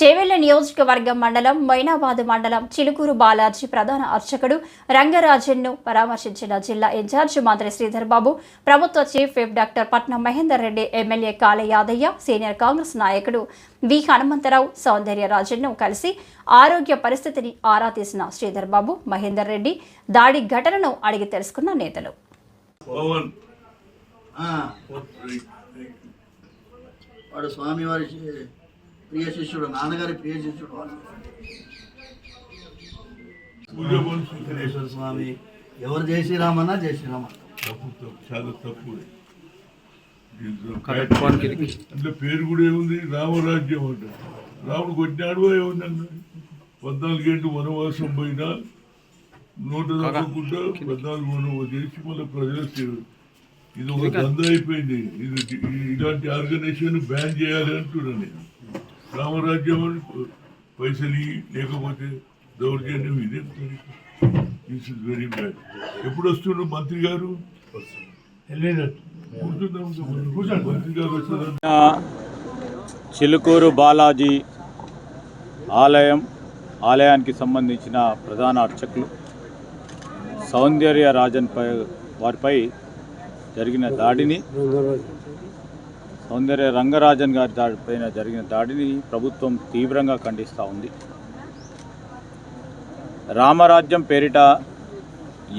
చేవెళ్ళ నియోజకవర్గం మండలం మైనాబాద్ మండలం చిలుకూరు బాలాజీ ప్రధాన అర్చకుడు రంగరాజన్ను పరామర్శించిన జిల్లా ఇన్ఛార్జ్ మంత్రి శ్రీధర్ బాబు ప్రభుత్వ చీఫ్ విప్ డాక్టర్ పట్నం మహేందర్ రెడ్డి ఎమ్మెల్యే కాళ యాదయ్య సీనియర్ కాంగ్రెస్ నాయకుడు వి హనుమంతరావు సౌందర్యరాజన్ను కలిసి ఆరోగ్య పరిస్థితిని ఆరా తీసిన శ్రీధర్ బాబు మహేందర్ రెడ్డి దాడి ఘటనను అడిగి తెలుసుకున్న నేతలు. వాడు స్వామివారి ప్రియ శిష్యుడు నాన్నగారి ప్రియ శిష్యుడు. వెంకటేశ్వర స్వామి. ఎవరు జై శ్రీరామన్నా జై శ్రీరామ. తప్పు తప్పు చాలా తప్పు అంటే పేరు కూడా ఏముంది? రామరాజ్యం అంట. రాముడు కొట్టినాడు ఏముందన్న పద్నాలుగేళ్ళు వనవాసం పోయినా నూట తప్పకుండా పద్నాలుగు వనవాసం చేసి మళ్ళీ ప్రజల సేవ ఇది ఒక దంద అయిపోయింది. ఇది ఇలాంటి ఆర్గనైజేషన్ బ్యాన్ చేయాలి అంటున్నాను నేను. రామరాజ్యం అని పైసలు లేకపోతే దౌర్జన్యం ఇదే దిస్ ఇస్ వెరీ బ్యాడ్ ఎప్పుడు వస్తుండ్రు మంత్రి గారు? చిలుకూరు బాలాజీ ఆలయం ఆలయానికి సంబంధించిన ప్రధాన అర్చకులు సౌందర్య రాజన్ పై వారిపై జరిగిన దాడిని సౌందర్య రంగరాజన్ గారి దాడిపైన జరిగిన దాడిని ప్రభుత్వం తీవ్రంగా ఖండిస్తూ ఉంది. రామరాజ్యం పేరిట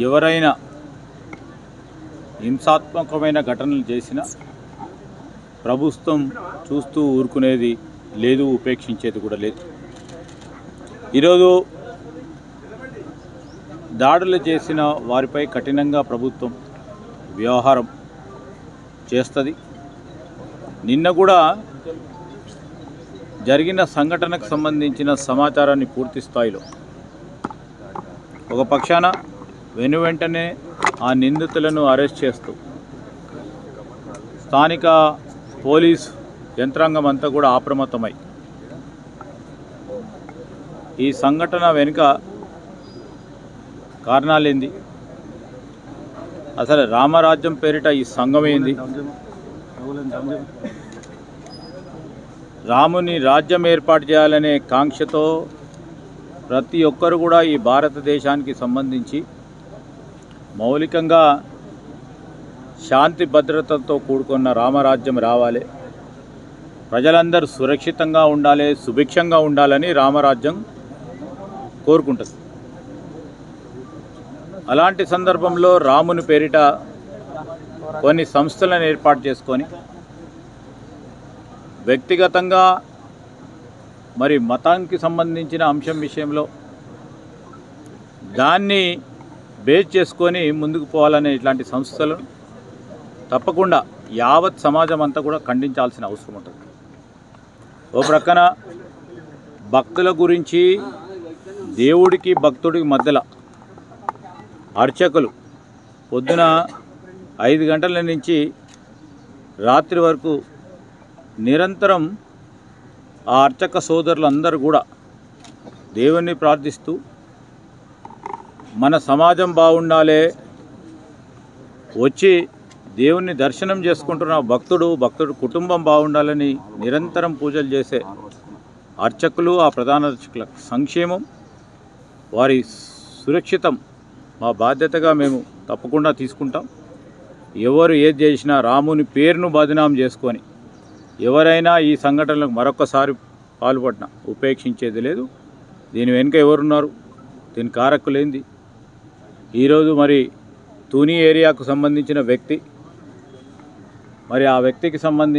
ఎవరైనా హింసాత్మకమైన ఘటనలు చేసినా ప్రభుత్వం చూస్తూ ఊరుకునేది లేదు ఉపేక్షించేది కూడా లేదు. ఈరోజు దాడులు చేసిన వారిపై కఠినంగా ప్రభుత్వం వ్యవహారం చేస్తుంది. నిన్న కూడా జరిగిన సంఘటనకు సంబంధించిన సమాచారాన్ని పూర్తి స్థాయిలో ఒక పక్షాన వెను వెంటనే ఆ నిందితులను అరెస్ట్ చేస్తూ స్థానిక పోలీస్ యంత్రాంగం అంతా కూడా అప్రమత్తమై ఈ సంఘటన వెనుక కారణాలేంది? అసలు రామరాజ్యం పేరిట ఈ సంఘం ఏంది? రాముని రాజ్యం ఏర్పాటు చేయాలనే కాంక్షతో ప్రతి ఒక్కరు కూడా ఈ భారతదేశానికి సంబంధించి మౌలికంగా శాంతి భద్రతతో కూడుకున్న రామరాజ్యం రావాలి. ప్రజలందరూ సురక్షితంగా ఉండాలి సుభిక్షంగా ఉండాలని రామరాజ్యం కోరుకుంటుంది. అలాంటి సందర్భంలో రాముని పేరిట కొన్ని సంస్థలను ఏర్పాటు చేసుకొని వ్యక్తిగతంగా మరి మతానికి సంబంధించిన అంశం విషయంలో దాన్ని బేస్ చేసుకొని ముందుకు పోవాలనే ఇట్లాంటి సంస్థలు తప్పకుండా యావత్ సమాజం అంతా కూడా ఖండించాల్సిన అవసరం ఉంటుంది. ఓ ప్రక్కన భక్తుల గురించి దేవుడికి భక్తుడికి మధ్యలో అర్చకులు పొద్దున ఐదు గంటల నుంచి రాత్రి వరకు నిరంతరం ఆ అర్చక సోదరులందరూ కూడా దేవుణ్ణి ప్రార్థిస్తూ మన సమాజం బాగుండాలే వచ్చి దేవుణ్ణి దర్శనం చేసుకుంటున్న భక్తుడు భక్తుడు కుటుంబం బాగుండాలని నిరంతరం పూజలు చేసే అర్చకులు ఆ ప్రధాన అర్చకుల సంక్షేమం వారి సురక్షితం మా బాధ్యతగా మేము తప్పకుండా తీసుకుంటాం. ఎవరు ఏది చేసినా రాముని పేరును బదనాం చేసుకొని ఎవరైనా ఈ సంఘటనలకు మరొకసారి పాల్పడిన ఉపేక్షించేది లేదు. దీని వెనుక ఎవరున్నారు? దీని కారకులేంది? ఈరోజు మరి తుని ఏరియాకు సంబంధించిన వ్యక్తి మరి ఆ వ్యక్తికి సంబంధించి